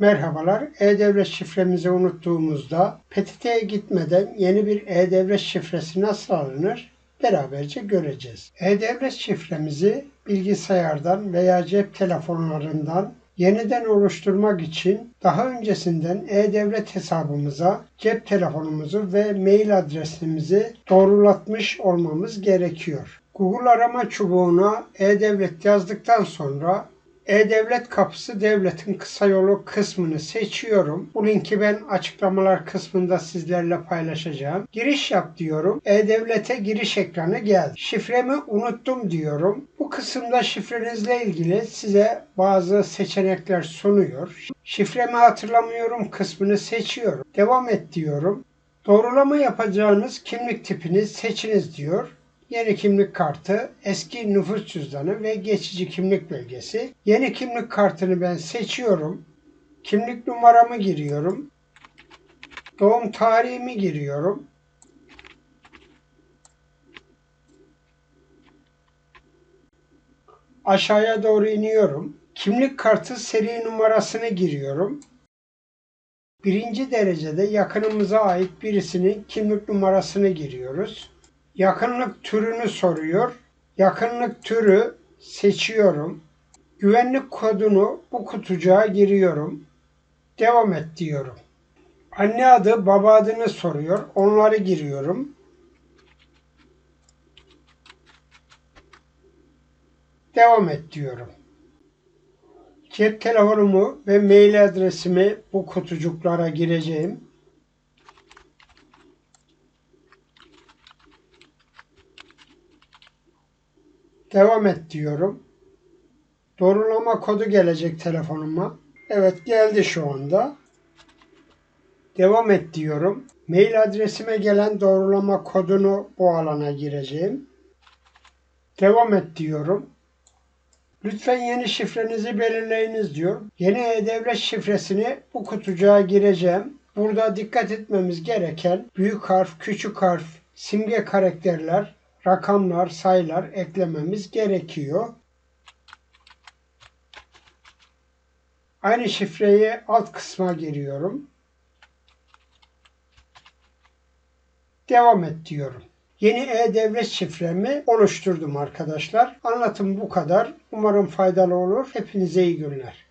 Merhabalar. E-Devlet şifremizi unuttuğumuzda PTT'ye gitmeden yeni bir E-Devlet şifresi nasıl alınır? Beraberce göreceğiz. E-Devlet şifremizi bilgisayardan veya cep telefonlarından yeniden oluşturmak için daha öncesinden E-Devlet hesabımıza cep telefonumuzu ve mail adresimizi doğrulatmış olmamız gerekiyor. Google arama çubuğuna E-Devlet yazdıktan sonra e-Devlet kapısı devletin kısa yolu kısmını seçiyorum. Bu linki ben açıklamalar kısmında sizlerle paylaşacağım. Giriş yap diyorum. E-Devlet'e giriş ekranı geldi. Şifremi unuttum diyorum. Bu kısımda şifrenizle ilgili size bazı seçenekler sunuyor. Şifremi hatırlamıyorum kısmını seçiyorum. Devam et diyorum. Doğrulama yapacağınız kimlik tipini seçiniz diyor yeni kimlik kartı, eski nüfus cüzdanı ve geçici kimlik belgesi. Yeni kimlik kartını ben seçiyorum. Kimlik numaramı giriyorum. Doğum tarihimi giriyorum. Aşağıya doğru iniyorum. Kimlik kartı seri numarasını giriyorum. Birinci derecede yakınımıza ait birisinin kimlik numarasını giriyoruz. Yakınlık türünü soruyor. Yakınlık türü seçiyorum. Güvenlik kodunu bu kutucuğa giriyorum. Devam et diyorum. Anne adı, baba adını soruyor. Onları giriyorum. Devam et diyorum. Cep telefonumu ve mail adresimi bu kutucuklara gireceğim. Devam et diyorum. Doğrulama kodu gelecek telefonuma. Evet geldi şu anda. Devam et diyorum. Mail adresime gelen doğrulama kodunu bu alana gireceğim. Devam et diyorum. Lütfen yeni şifrenizi belirleyiniz diyor. Yeni e-devlet şifresini bu kutucuğa gireceğim. Burada dikkat etmemiz gereken büyük harf, küçük harf, simge karakterler, rakamlar, sayılar eklememiz gerekiyor. Aynı şifreyi alt kısma giriyorum. Devam et diyorum. Yeni e-devlet şifremi oluşturdum arkadaşlar. Anlatım bu kadar. Umarım faydalı olur. Hepinize iyi günler.